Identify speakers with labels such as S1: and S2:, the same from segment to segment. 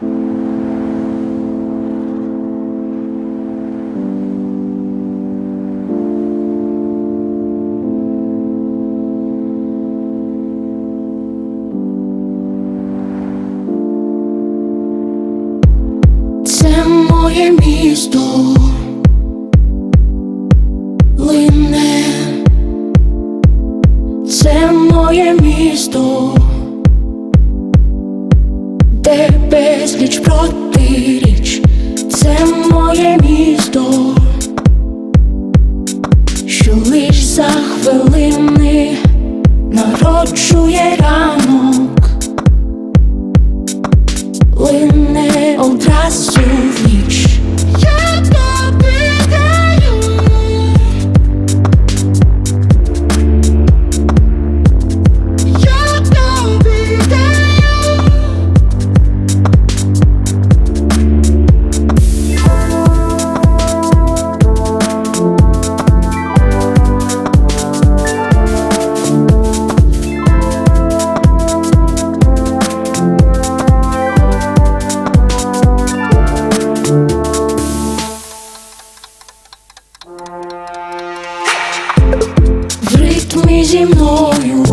S1: Це моє місто. Лине, це моє місто, безліч протиріч, це моє місто, що лиш за хвилини народжує ранок зі мною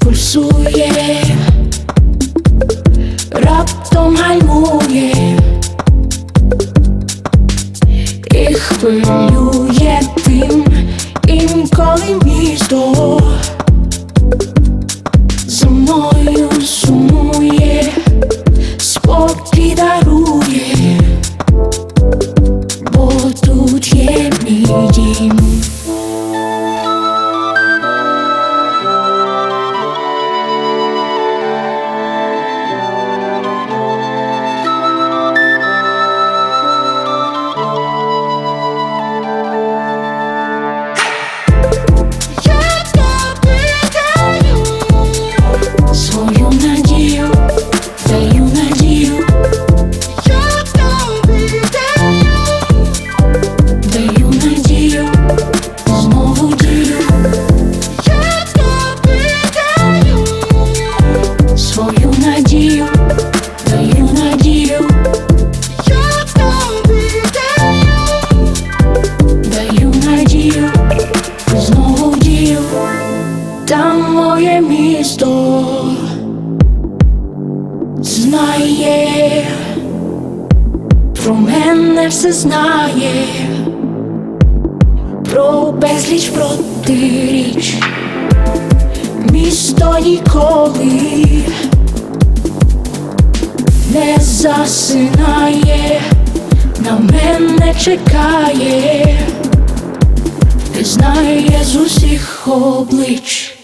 S1: пульсує, раптом гальмує і хвилює тим, інколи місто надію, даю надію. Я тобі даю, даю надію, знову дію. Там моє місто знає. Про мене все знає, про безліч протиріч, місто ніколи не засинає, на мене чекає, ти знає з усіх облич.